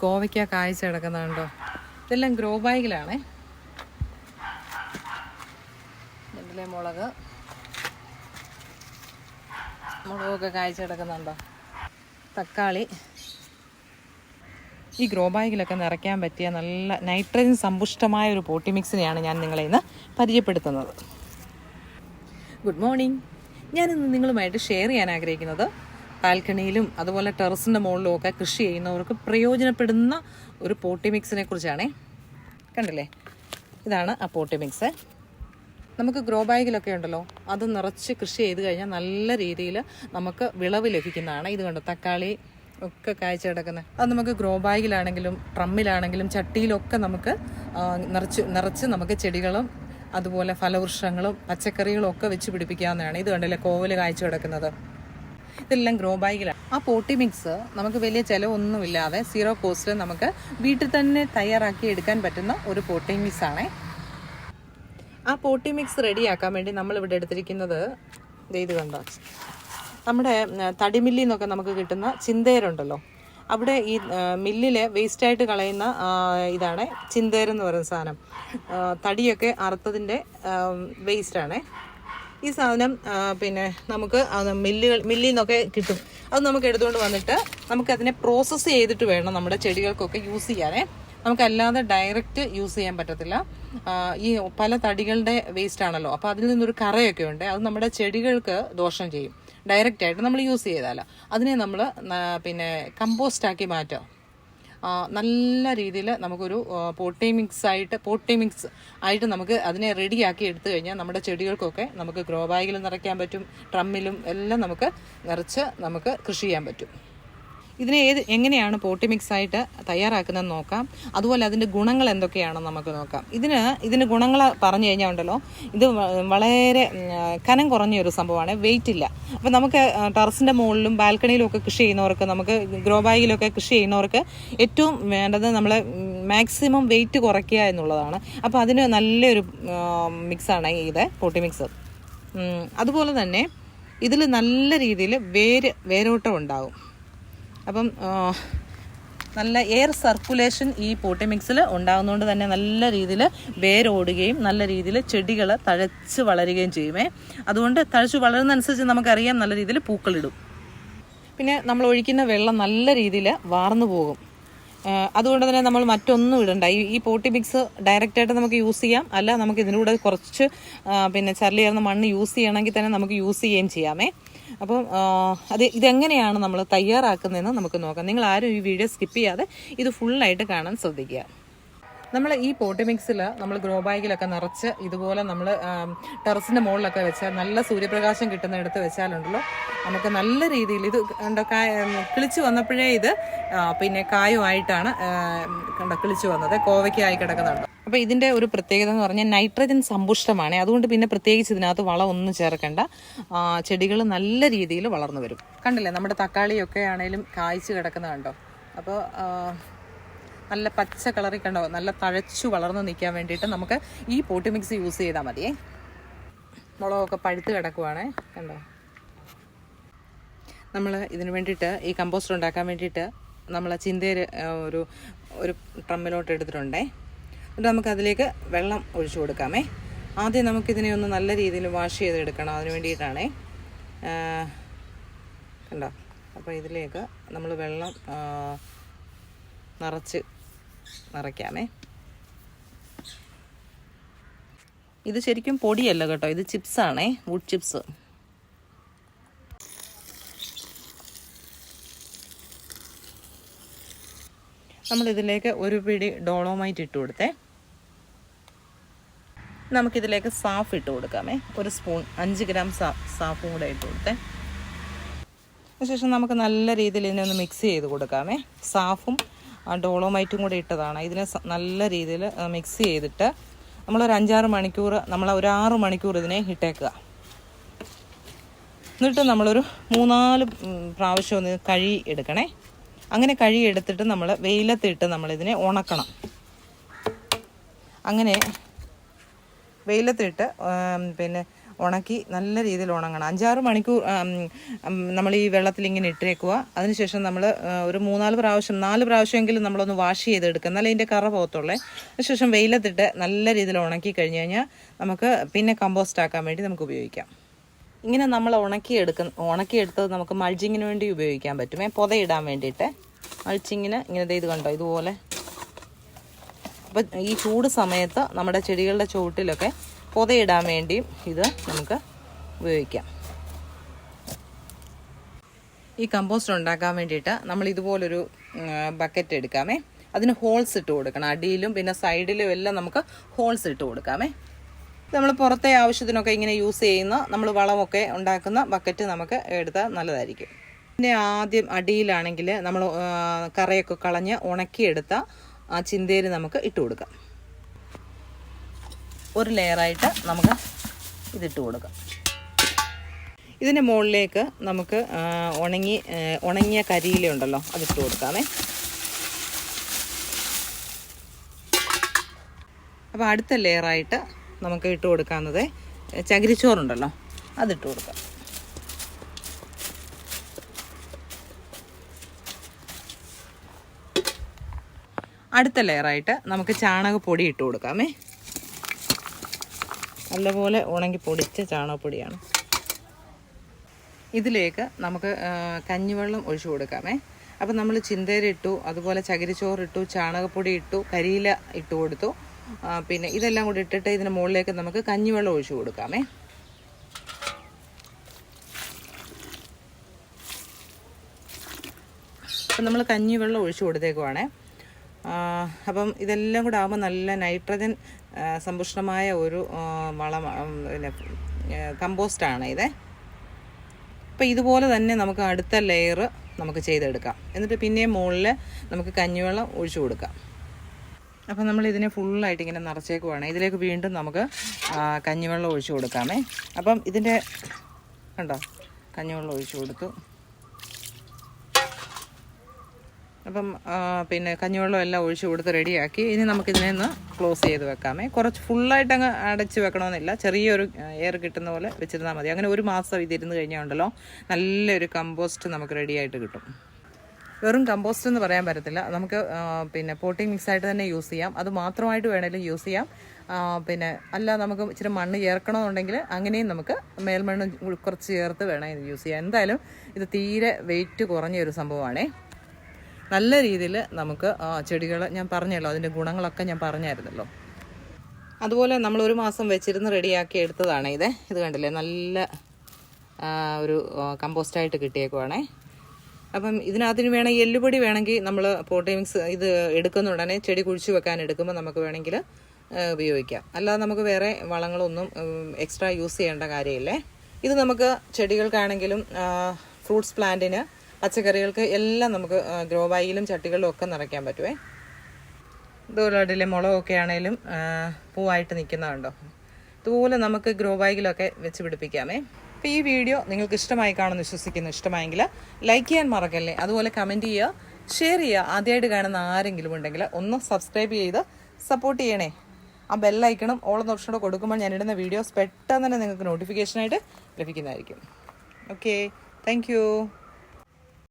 കോവയ്ക്ക കായ്ച്ച കിടക്കുന്നുണ്ടോ ഇതെല്ലാം ഗ്രോ ബാഗിലാണേ. ഇതിലെ മുളക്. മുളകൊക്കെ കായ്ച്ച കിടക്കുന്നുണ്ടോ? തക്കാളി. ഈ ഗ്രോ ബാഗിലൊക്കെ നിറയ്ക്കാൻ പറ്റിയ നല്ല നൈട്രജൻ സമ്പുഷ്ടമായ ഒരു പോട്ടി മിക്സിനെയാണ് ഞാൻ നിങ്ങളെ ഇന്ന് പരിചയപ്പെടുത്തുന്നത്. Good morning. ഞാനിന്ന് നിങ്ങളുമായിട്ട് ഷെയർ ചെയ്യാൻ ആഗ്രഹിക്കുന്നത് ബാൽക്കണിയിലും അതുപോലെ ടെറസിന്റെ മുകളിലും ഒക്കെ കൃഷി ചെയ്യുന്നവർക്ക് പ്രയോജനപ്പെടുന്ന ഒരു പോട്ടി മിക്സിനെ കുറിച്ചാണേ. കണ്ടില്ലേ? ഇതാണ് ആ പോട്ടി മിക്സ്. നമുക്ക് ഗ്രോ ബാഗിലൊക്കെ ഉണ്ടല്ലോ അത് നിറച്ച് കൃഷി ചെയ്ത് കഴിഞ്ഞാൽ നല്ല രീതിയിൽ നമുക്ക് വിളവ് ലഭിക്കുന്നതാണ്. ഇത് കണ്ടോ? തക്കാളി ഒക്കെ കാഴ്ച കിടക്കുന്നത് അത് നമുക്ക് ഗ്രോ ബാഗിലാണെങ്കിലും ട്രമ്മിലാണെങ്കിലും ചട്ടിയിലൊക്കെ നമുക്ക് നിറച്ച് നിറച്ച് നമുക്ക് ചെടികളും അതുപോലെ ഫലവൃക്ഷങ്ങളും പച്ചക്കറികളും ഒക്കെ വെച്ച് പിടിപ്പിക്കാവുന്നതാണ്. ഇത് കണ്ടില്ലേ? കോവൽ കാഴ്ച കിടക്കുന്നത്. ഇതെല്ലാം ഗ്രോ ബാഗിലാണ് ആ പോട്ടി മിക്സ് നമുക്ക് വലിയ ചിലവൊന്നുമില്ലാതെ സീറോ കോസ്റ്റിൽ നമുക്ക് വീട്ടിൽ തന്നെ തയ്യാറാക്കി എടുക്കാൻ പറ്റുന്ന ഒരു പോട്ടി മിക്സ് ആണേ. ആ പോട്ടി മിക്സ് റെഡിയാക്കാൻ വേണ്ടി നമ്മൾ ഇവിടെ എടുത്തിരിക്കുന്നത് ഇത് കണ്ടോ? നമ്മുടെ തടിമില്ലി നിന്നൊക്കെ നമുക്ക് കിട്ടുന്ന ചിന്തേരുണ്ടല്ലോ. അവിടെ ഈ മില്ലിലെ വേസ്റ്റായിട്ട് കളയുന്ന ഇതാണ് ചിന്തേരെന്ന് പറയുന്ന സാധനം. തടിയൊക്കെ അറുത്തതിന്റെ വേസ്റ്റാണേ ഈ സാധനം പിന്നെ നമുക്ക് മില്ലുകൾ മില്ലിൽ നിന്നൊക്കെ കിട്ടും. അത് നമുക്ക് എടുത്തുകൊണ്ട് വന്നിട്ട് നമുക്ക് അതിനെ പ്രോസസ്സ് ചെയ്തിട്ട് വേണം നമ്മുടെ ചെടികൾക്കൊക്കെ യൂസ് ചെയ്യാനേ. നമുക്കല്ലാതെ ഡയറക്റ്റ് യൂസ് ചെയ്യാൻ പറ്റത്തില്ല. ഈ പല തടികളുടെ വേസ്റ്റ് ആണല്ലോ. അപ്പോൾ അതിൽ നിന്നൊരു കറയൊക്കെ ഉണ്ട്. അത് നമ്മുടെ ചെടികൾക്ക് ദോഷം ചെയ്യും. ഡയറക്റ്റായിട്ട് നമ്മൾ യൂസ് ചെയ്താലോ. അതിനെ നമ്മൾ പിന്നെ കമ്പോസ്റ്റാക്കി മാറ്റുക നല്ല രീതിയിൽ നമുക്കൊരു പോട്ടി മിക്സ് ആയിട്ട് പോട്ടി മിക്സ് ആയിട്ട് നമുക്ക് അതിനെ റെഡിയാക്കി എടുത്തു കഴിഞ്ഞാൽ നമ്മുടെ ചെടികൾക്കൊക്കെ നമുക്ക് ഗ്രോ ബാഗിൽ നിറയ്ക്കാൻ പറ്റും ട്രമ്മിലും എല്ലാം നമുക്ക് നിറച്ച് നമുക്ക് കൃഷി ചെയ്യാൻ പറ്റും. ഇതിനെ ഏത് എങ്ങനെയാണ് പോട്ടി മിക്സ് ആയിട്ട് തയ്യാറാക്കുന്നതെന്ന് നോക്കാം. അതുപോലെ അതിന്റെ ഗുണങ്ങൾ എന്തൊക്കെയാണെന്ന് നമുക്ക് നോക്കാം. ഇതിന് ഇതിന് ഗുണങ്ങൾ പറഞ്ഞു കഴിഞ്ഞാൽ ഉണ്ടല്ലോ ഇത് വളരെ കനം കുറഞ്ഞ ഒരു സംഭവമാണ്. വെയിറ്റ് ഇല്ല. അപ്പം നമുക്ക് ടെറസിന്റെ മുകളിലും ബാൽക്കണിയിലും ഒക്കെ കൃഷി ചെയ്യുന്നവർക്ക് നമുക്ക് ഗ്രോ ബാഗിലൊക്കെ കൃഷി ചെയ്യുന്നവർക്ക് ഏറ്റവും വേണ്ടത് നമ്മൾ മാക്സിമം വെയിറ്റ് കുറയ്ക്കുക എന്നുള്ളതാണ്. അപ്പോൾ അതിന് നല്ലൊരു മിക്സാണ് ഇത് പോട്ടി മിക്സ് അതുപോലെ തന്നെ ഇതിൽ നല്ല രീതിയിൽ വേര് വേരോട്ടം ഉണ്ടാകും അപ്പം നല്ല എയർ സർക്കുലേഷൻ ഈ പോട്ടി മിക്സിൽ ഉണ്ടാകുന്നതുകൊണ്ട് തന്നെ നല്ല രീതിയിൽ വേരോടുകയും നല്ല രീതിയിൽ ചെടികൾ തഴച്ച് വളരുകയും ചെയ്യുമേ. അതുകൊണ്ട് തഴച്ച് വളരുന്നതനുസരിച്ച് നമുക്കറിയാം നല്ല രീതിയിൽ പൂക്കളിടും. പിന്നെ നമ്മൾ ഒഴിക്കുന്ന വെള്ളം നല്ല രീതിയിൽ വാർന്നു പോകും. അതുകൊണ്ട് തന്നെ നമ്മൾ മറ്റൊന്നും ഇടണ്ട. ഈ ഈ പോട്ടി മിക്സ് ഡയറക്റ്റായിട്ട് നമുക്ക് യൂസ് ചെയ്യാം. അല്ല നമുക്ക് ഇതിന്റെ കൂടെ കുറച്ച് പിന്നെ ചരലി ചേർന്ന മണ്ണ് യൂസ് ചെയ്യണമെങ്കിൽ തന്നെ നമുക്ക് യൂസ് ചെയ്യുകയും ചെയ്യാമേ. അപ്പം അത് ഇതെങ്ങനെയാണ് നമ്മൾ തയ്യാറാക്കുന്നതെന്ന് നമുക്ക് നോക്കാം. നിങ്ങൾ ആരും ഈ വീഡിയോ സ്കിപ്പ് ചെയ്യാതെ ഇത് ഫുള്ളായിട്ട് കാണാൻ ശ്രദ്ധിക്കുക. നമ്മൾ ഈ പോട്ടി മിക്സിൽ നമ്മൾ ഗ്രോ ബാഗിലൊക്കെ നിറച്ച് ഇതുപോലെ നമ്മൾ ടെറസിന്റെ മുകളിലൊക്കെ വെച്ചാൽ നല്ല സൂര്യപ്രകാശം കിട്ടുന്ന കിട്ടുന്നിടത്ത് വെച്ചാലുണ്ടല്ലോ നമുക്ക് നല്ല രീതിയിൽ ഇത് കണ്ടോ കായ കിളിച്ച് വന്നപ്പോഴേ ഇത് പിന്നെ കായുമായിട്ടാണ് കണ്ടോ കിളിച്ച് വന്നത് കോവയ്ക്കായി കിടക്കുന്നുണ്ട്. അപ്പോൾ ഇതിന്റെ ഒരു പ്രത്യേകത എന്ന് പറഞ്ഞാൽ നൈട്രജൻ സമ്പുഷ്ടമാണ്. അതുകൊണ്ട് പിന്നെ പ്രത്യേകിച്ച് ഇതിനകത്ത് വളം ഒന്നും ചേർക്കേണ്ട ചെടികൾ നല്ല രീതിയിൽ വളർന്നു വരും. കണ്ടില്ലേ നമ്മുടെ തക്കാളിയൊക്കെ ആണെങ്കിലും കായ്ച്ച് കിടക്കുന്നത് കണ്ടോ? അപ്പോൾ നല്ല പച്ച കളറി കണ്ടോ? നല്ല തഴച്ചു വളർന്നു നിൽക്കാൻ വേണ്ടിയിട്ട് നമുക്ക് ഈ പോട്ടി മിക്സ് യൂസ് ചെയ്താൽ മതിയേ മുളകൊക്കെ പഴുത്ത് കിടക്കുവാണേ കണ്ടോ? നമ്മൾ ഇതിന് വേണ്ടിയിട്ട് ഈ കമ്പോസ്റ്റ് ഉണ്ടാക്കാൻ വേണ്ടിയിട്ട് നമ്മൾ ചിന്തയിൽ ഒരു ഒരു ട്രമ്മിലോട്ട് എടുത്തിട്ടുണ്ടേ. എന്നിട്ട് നമുക്ക് അതിലേക്ക് വെള്ളം ഒഴിച്ചു കൊടുക്കാമേ. ആദ്യം നമുക്കിതിനെ ഒന്ന് നല്ല രീതിയിൽ വാഷ് ചെയ്തെടുക്കണം അതിന് വേണ്ടിയിട്ടാണേ. കണ്ടോ? അപ്പോൾ ഇതിലേക്ക് നമ്മൾ വെള്ളം നിറച്ച് നിറയ്ക്കാമേ. ഇത് ശരിക്കും പൊടിയല്ല കേട്ടോ ഇത് ചിപ്സാണേ വുഡ് ചിപ്സ്. നമ്മളിതിലേക്ക് ഒരു പിടി ഡോളോമൈറ്റ് ഇട്ട് കൊടുത്തേ. നമുക്കിതിലേക്ക് സാഫ് ഇട്ട് കൊടുക്കാമേ. ഒരു സ്പൂൺ അഞ്ച് ഗ്രാം സാ സാഫും കൂടെ ഇട്ട് കൊടുത്തേ. അതിനുശേഷം നമുക്ക് നല്ല രീതിയിൽ ഇതിനെ ഒന്ന് മിക്സ് ചെയ്ത് കൊടുക്കാമേ. സാഫും ഡോളോമൈറ്റും കൂടെ ഇട്ടതാണ്. ഇതിനെ നല്ല രീതിയിൽ മിക്സ് ചെയ്തിട്ട് നമ്മളൊരു അഞ്ചാറ് മണിക്കൂർ നമ്മൾ ഒരു ആറ് മണിക്കൂർ ഇതിനെ ഇട്ടേക്കുക. എന്നിട്ട് നമ്മളൊരു മൂന്നാൽ പ്രാവശ്യം ഒന്ന് കഴി എടുക്കണേ. അങ്ങനെ കഴി എടുത്തിട്ട് നമ്മൾ വെയിലത്തിട്ട് നമ്മളിതിനെ ഉണക്കണം. അങ്ങനെ വെയിലത്തിട്ട് പിന്നെ ഉണക്കി നല്ല രീതിയിൽ ഉണങ്ങണം. അഞ്ചാറ് മണിക്കൂർ നമ്മൾ ഈ വെള്ളത്തിൽ ഇങ്ങനെ ഇട്ടേക്കുക. അതിനുശേഷം നമ്മൾ ഒരു മൂന്നാൽ പ്രാവശ്യം നാല് പ്രാവശ്യമെങ്കിലും നമ്മളൊന്ന് വാഷ് ചെയ്തെടുക്കുക. എന്നാലേ ഇതിന്റെ കറ പോകത്തുള്ളേ. അതിനുശേഷം വെയിലത്തിട്ട് നല്ല രീതിയിൽ ഉണക്കി കഴിഞ്ഞ് കഴിഞ്ഞാൽ നമുക്ക് പിന്നെ കമ്പോസ്റ്റ് ആക്കാൻ വേണ്ടി നമുക്ക് ഉപയോഗിക്കാം. ഇങ്ങനെ നമ്മൾ ഉണക്കിയെടുക്കുന്ന ഉണക്കിയെടുത്തത് നമുക്ക് മൾച്ചിങ്ങിന് വേണ്ടി ഉപയോഗിക്കാൻ പറ്റുമേ പുതയിടാൻ വേണ്ടിയിട്ട്. മൾച്ചിങ്ങിന് ഇങ്ങനെ ഇത് കണ്ടോ? ഇതുപോലെ അപ്പം ഈ ചൂട് സമയത്ത് നമ്മുടെ ചെടികളുടെ ചുവട്ടിലൊക്കെ പുതയിടാൻ വേണ്ടിയും ഇത് നമുക്ക് ഉപയോഗിക്കാം. ഈ കമ്പോസ്റ്റ് ഉണ്ടാക്കാൻ വേണ്ടിയിട്ട് നമ്മൾ ഇതുപോലൊരു ബക്കറ്റ് എടുക്കാമേ. അതിന് ഹോൾസ് ഇട്ട് കൊടുക്കണം. അടിയിലും പിന്നെ സൈഡിലും എല്ലാം നമുക്ക് ഹോൾസ് ഇട്ട് കൊടുക്കാമേ. നമ്മൾ പുറത്തെ ആവശ്യത്തിനൊക്കെ ഇങ്ങനെ യൂസ് ചെയ്യുന്ന നമ്മൾ വളമൊക്കെ ഉണ്ടാക്കുന്ന ബക്കറ്റ് നമുക്ക് എടുത്താൽ നല്ലതായിരിക്കും. പിന്നെ ആദ്യം അടിയിലാണെങ്കിൽ നമ്മൾ കറയൊക്കെ കളഞ്ഞ് ഉണക്കിയെടുത്ത ആ ചിന്തയിൽ നമുക്ക് ഇട്ട് കൊടുക്കാം. ഒരു ലെയറായിട്ട് നമുക്ക് ഇതിട്ട് കൊടുക്കാം. ഇതിന്റെ മുകളിലേക്ക് നമുക്ക് ഉണങ്ങി ഉണങ്ങിയ കരിയില ഉണ്ടല്ലോ അതിട്ട് കൊടുക്കാമേ. അപ്പോൾ അടുത്ത ലെയറായിട്ട് നമുക്ക് ഇട്ട് കൊടുക്കാവുന്നത് ചകിരിച്ചോറുണ്ടല്ലോ അതിട്ട് കൊടുക്കാം. അടുത്ത ലെയറായിട്ട് നമുക്ക് ചാണകപ്പൊടി ഇട്ട് കൊടുക്കാമേ. നല്ലപോലെ ഉണങ്ങി പൊടിച്ച ചാണകപ്പൊടിയാണ്. ഇതിലേക്ക് നമുക്ക് കഞ്ഞിവെള്ളം ഒഴിച്ചു കൊടുക്കാമേ. അപ്പം നമ്മൾ ചിന്തേരിട്ടു അതുപോലെ ചകിരിച്ചോറ് ഇട്ടു ചാണകപ്പൊടി ഇട്ടു കരിയില ഇട്ട് കൊടുത്തു. പിന്നെ ഇതെല്ലാം കൂടി ഇട്ടിട്ട് ഇതിന് മുകളിലേക്ക് നമുക്ക് കഞ്ഞിവെള്ളം ഒഴിച്ചു കൊടുക്കാമേ. അപ്പം നമ്മൾ കഞ്ഞിവെള്ളം ഒഴിച്ചു കൊടുത്തേക്കുവാണേ. അപ്പം ഇതെല്ലാം കൂടെ ആകുമ്പോൾ നല്ല നൈട്രജൻ സമ്പുഷ്ടമായ ഒരു വളമാണ് പിന്നെ കമ്പോസ്റ്റാണ് ഇത്. അപ്പോൾ ഇതുപോലെ തന്നെ നമുക്ക് അടുത്ത ലെയർ നമുക്ക് ചെയ്തെടുക്കാം. എന്നിട്ട് പിന്നെയും മുകളിൽ നമുക്ക് കഞ്ഞിവെള്ളം ഒഴിച്ചു കൊടുക്കാം. അപ്പം നമ്മൾ ഇതിനെ ഫുള്ളായിട്ട് ഇങ്ങനെ നിറച്ചേക്കുവാണ്. ഇതിലേക്ക് വീണ്ടും നമുക്ക് കഞ്ഞിവെള്ളം ഒഴിച്ചു കൊടുക്കാമേ. അപ്പം ഇതിന്റെ കണ്ടോ? കഞ്ഞിവെള്ളം ഒഴിച്ചു കൊടുത്തു. അപ്പം പിന്നെ കഞ്ഞിവെള്ളം എല്ലാം ഒഴിച്ച് കൊടുത്ത് റെഡിയാക്കി. ഇനി നമുക്കിതിനെ ഒന്ന് ക്ലോസ് ചെയ്ത് വെക്കാമേ. കുറച്ച് ഫുള്ളായിട്ട് അങ്ങ് അടച്ച് വെക്കണമെന്നില്ല. ചെറിയൊരു എയർ കിട്ടുന്ന പോലെ വെച്ചിരുന്നാൽ മതി. അങ്ങനെ ഒരു മാസം ഇതിരുന്ന് കഴിഞ്ഞാൽ ഉണ്ടല്ലോ. നല്ലൊരു കമ്പോസ്റ്റ് നമുക്ക് റെഡിയായിട്ട് കിട്ടും. വെറും കമ്പോസ്റ്റ് എന്ന് പറയാൻ പറ്റത്തില്ല. നമുക്ക് പിന്നെ പോട്ടിംഗ് മിക്സായിട്ട് തന്നെ യൂസ് ചെയ്യാം. അത് മാത്രമായിട്ട് വേണമെങ്കിലും യൂസ് ചെയ്യാം. പിന്നെ അല്ല നമുക്ക് ഇച്ചിരി മണ്ണ് ചേർക്കണമെന്നുണ്ടെങ്കിൽ അങ്ങനെയും നമുക്ക് മേൽമണ്ണ് കുറച്ച് ചേർത്ത് വേണം ഇത് യൂസ് ചെയ്യാം എന്തായാലും ഇത് തീരെ വെയിറ്റ് കുറഞ്ഞ ഒരു സംഭവമാണേ. നല്ല രീതിയിൽ നമുക്ക് ചെടികൾ ഞാൻ പറഞ്ഞല്ലോ അതിന്റെ ഗുണങ്ങളൊക്കെ ഞാൻ പറഞ്ഞായിരുന്നല്ലോ. അതുപോലെ നമ്മൾ ഒരു മാസം വെച്ചിരുന്ന് റെഡിയാക്കി എടുത്തതാണ് ഇത്. ഇത് കണ്ടില്ലേ? നല്ല ഒരു കമ്പോസ്റ്റായിട്ട് കിട്ടിയേക്കുവാണേ. അപ്പം ഇതിനകത്തിന് വേണമെങ്കിൽ എല്ലുപൊടി വേണമെങ്കിൽ നമ്മൾ പോട്ടി മിക്സ് ഇത് എടുക്കുന്നുടനെ ചെടി കുഴിച്ചു വെക്കാൻ എടുക്കുമ്പോൾ നമുക്ക് വേണമെങ്കിൽ ഉപയോഗിക്കാം. അല്ലാതെ നമുക്ക് വേറെ വളങ്ങളൊന്നും എക്സ്ട്രാ യൂസ് ചെയ്യേണ്ട കാര്യമില്ലേ? ഇത് നമുക്ക് ചെടികൾക്കാണെങ്കിലും ഫ്രൂട്ട്സ് പ്ലാന്റിന് പച്ചക്കറികൾക്ക് എല്ലാം നമുക്ക് ഗ്രോ ബാഗിലും ചട്ടികളിലും ഒക്കെ നിറയ്ക്കാൻ പറ്റുമേ ഇതുപോലെ അടിയിലെ മുളകൊക്കെ ആണെങ്കിലും പൂവായിട്ട് നിൽക്കുന്നതുണ്ടോ? ഇതുപോലെ നമുക്ക് ഗ്രോ ബാഗിലൊക്കെ വെച്ച് പിടിപ്പിക്കാമേ. അപ്പോൾ ഈ വീഡിയോ നിങ്ങൾക്ക് ഇഷ്ടമായി കാണുമെന്ന് വിശ്വസിക്കുന്നു. ഇഷ്ടമായെങ്കിൽ ലൈക്ക് ചെയ്യാൻ മറക്കല്ലേ? അതുപോലെ കമന്റ് ചെയ്യുക ഷെയർ ചെയ്യുക. ആദ്യമായിട്ട് കാണുന്ന ആരെങ്കിലും ഉണ്ടെങ്കിൽ ഒന്ന് സബ്സ്ക്രൈബ് ചെയ്ത് സപ്പോർട്ട് ചെയ്യണേ. ആ ബെല്ലൈക്കണം ഓപ്ഷൻ ഓപ്ഷനോട് കൊടുക്കുമ്പോൾ ഞാനിടുന്ന വീഡിയോസ് പെട്ടെന്ന് തന്നെ നിങ്ങൾക്ക് നോട്ടിഫിക്കേഷനായിട്ട് ലഭിക്കുന്നതായിരിക്കും. Okay thank